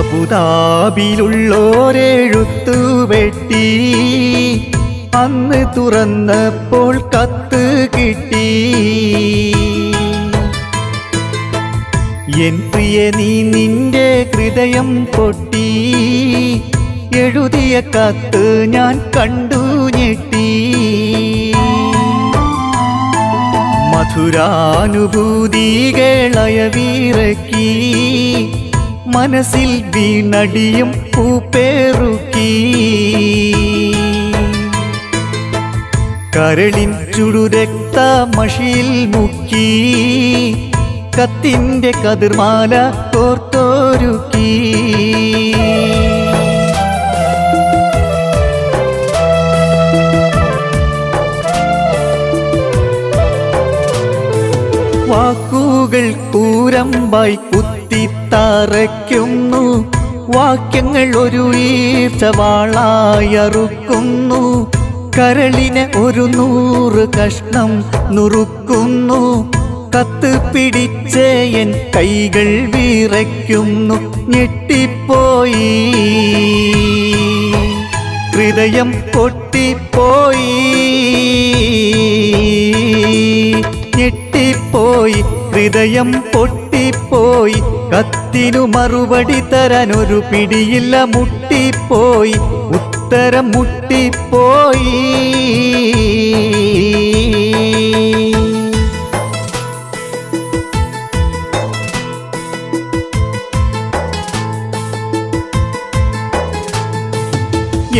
അബുദാബിയിലുള്ളോരെഴുത്തു വെട്ടി. അന്ന് തുറന്നപ്പോൾ കത്ത് കിട്ടി. എൻ പ്രിയ നീ നിന്റെ ഹൃദയം പൊട്ടി. എഴുതിയ കത്ത് ഞാൻ കണ്ടു ഞെട്ടി. മധുരാനുഭൂതികളയവിറക്കി. മനസ്സിൽ വീണടിയും പൂപ്പേറുക്കി. കരളിൻ ചുടുരക്ത മഷിയിൽ മുക്കി. കത്തിന്റെ കതിർമാല കോർത്തോരുക്കി. വാക്കുകൾ കൂരമ്പായി കുത്തിത്തറയ്ക്കുന്നു വാക്യങ്ങൾ ഒരു ഈർച്ചവാളായി അറുക്കുന്നു കരളിനെ ഒരു നൂറ് കഷ്ണം നുറുക്കുന്നു. കത്ത് പിടിച്ച് എൻ കൈകൾ വിറയ്ക്കുന്നു. ഞെട്ടിപ്പോയി. ഹൃദയം പൊട്ടിപ്പോയി. ഞെട്ടിപ്പോയി. ഹൃദയം പൊട്ടിപ്പോയി. കത്തിനു മറുപടി തരാൻ ഒരു പിടിയില്ല മുട്ടിപ്പോയി. ഉത്തരം മുട്ടിപ്പോയി.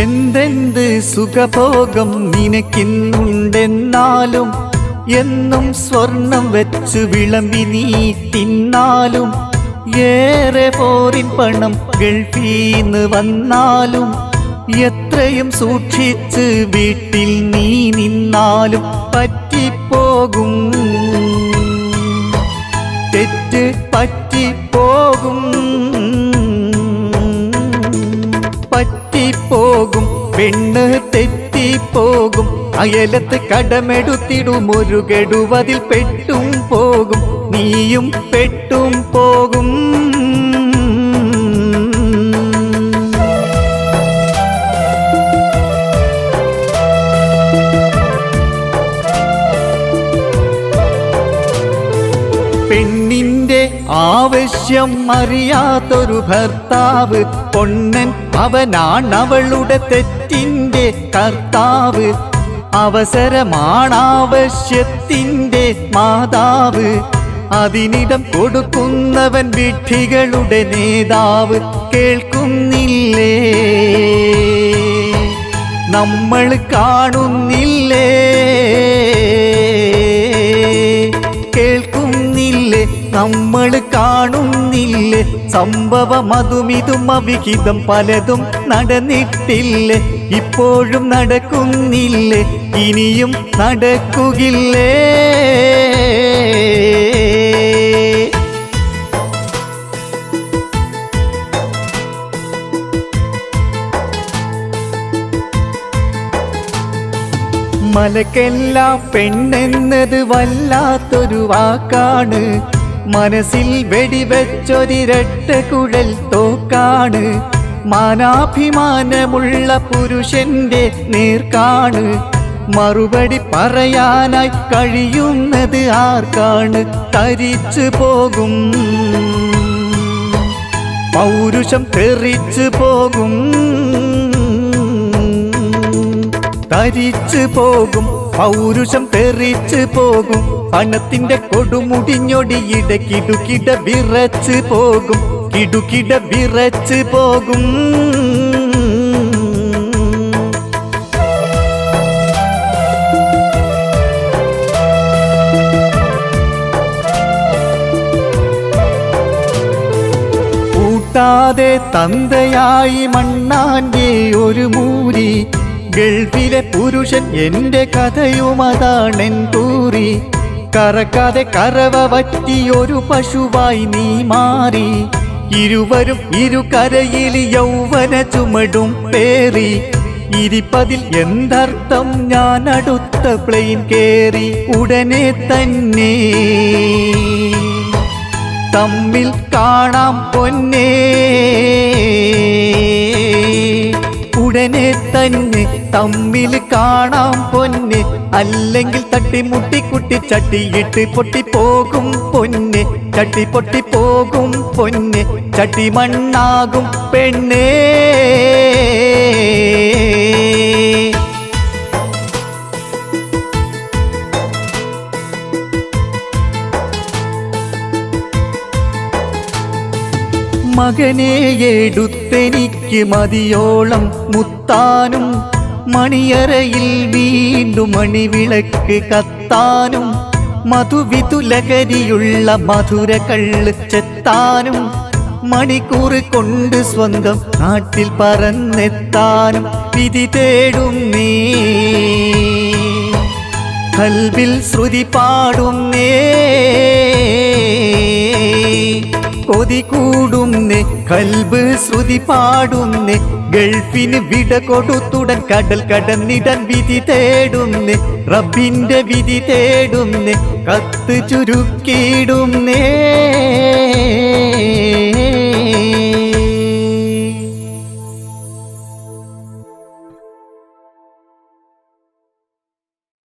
എന്തെന്ത് സുഖഭോഗം നിനക്കിന്നുണ്ടെന്നാലും എന്നും സ്വർണം വെച്ച് വിളമ്പി നീ തിന്നാലും ഏറെ പോറിൻ പണം ഗൾഫീന്ന് വന്നാലും എത്രയും സൂക്ഷിച്ച് വീട്ടിൽ നീ നിന്നാലും പറ്റിപ്പോകും. തെറ്റ് പറ്റിപ്പോകും. പറ്റിപ്പോകും. പെണ്ണ് തെറ്റിപ്പോകും. അയലത്ത് കടമെടുത്തിടും. ഒരു കെടുവതിൽ പെട്ടും. പോകും നീയും പെട്ടും പോകും പെണ്ണിന്റെ ആവശ്യം അറിയാത്തൊരു ഭർത്താവ് പൊണ്ണൻ അവനാണവളുടെ തെറ്റിന്റെ കർത്താവ് അവസരമാണാവശ്യത്തിന്റെ മാതാവ്. അതിനിടം കൊടുക്കുന്നവൻ വിഡ്ഢികളുടെ നേതാവ്. കേൾക്കുന്നില്ലേ? നമ്മൾ കാണുന്നില്ലേ? നമ്മൾ കാണുന്നില്ലേ? സംഭവം അതുമിതും അവിഹിതം പലതും നടന്നിട്ടില്ലേ? ഇപ്പോഴും നടക്കുന്നില്ലേ? ഇനിയും നടക്കുകില്ലേ മലക്കെല്ലാം പെണ്ണെന്നത് വല്ലാത്തൊരു വാക്കാണ്. മനസ്സിൽ വെടിവെച്ചൊരിരട്ട കുഴൽ തോക്കാണ്. മാനാഭിമാനമുള്ള പുരുഷന്റെ നേർക്കാണ്. മറുപടി പറയാനായി കഴിയുന്നത് ആർക്കാണ്? തരിച്ചു പോകും. പൗരുഷം തെറിച്ചു പോകും. തരിച്ചു പോകും. പൗരുഷം തെറിച്ചു പോകും. പണത്തിന്റെ കൊടുമുടിഞ്ഞൊടിയിട കിടുകിട വിറച്ച് പോകും. കിടുകിട വിറച്ച് പോകും. കൂട്ടാതെ തന്തയായി മണ്ണാന്റെ ഒരു മൂരി. ഗൾഫിലെ പുരുഷൻ എന്റെ കഥയുമതാണെൻ കൂറി. കറക്കാതെ കറവ പറ്റിയൊരു പശുവായി നീ മാറി. ഇരുവരും ഇരുകരയിൽ യൗവന ചുമടും പേറി. ഇരിപ്പതിൽ എന്തർത്ഥം ഞാൻ അടുത്ത പ്ലെയിൻ കേറി ഉടനെ തന്നെ തമ്മിൽ കാണാം പൊന്നേ. ഉടനെ തന്നെ തമ്മിൽ കാണാം പൊന്നെ. അല്ലെങ്കിൽ തട്ടിമുട്ടി കുട്ടി ചട്ടിയിട്ട് പൊട്ടിപ്പോകും പൊന്നെ. ചട്ടി പൊട്ടിപ്പോകും പൊന്നെ. ചട്ടി മണ്ണാകും പെണ്ണേ. മകനെ എടുത്തെനിക്ക് മതിയോളം മുത്താനും മണിയറയിൽ വീണ്ടും മണിവിളക്ക് കത്താനും മധുവിതുലകരിയുള്ള മധുര കള്ള് ചെത്താനും മണിക്കൂർ കൊണ്ട് സ്വന്തം നാട്ടിൽ പറന്നെത്താനും വിധി തേടും നീ. കൽവിൽ ശ്രുതി പാടുന്നേ കൊതി കൂടുന്നേ കൽബ് ശ്രുതി പാടുന്നേ ഗൾഫിന് വിട കൊടുത്തുടൻ കടൽ കടന്നിടൻ വിധി തേടുന്നേ റബ്ബിന്റെ വിധി തേടുന്നേ കത്ത് ചുരുക്കിയിടുന്നേ.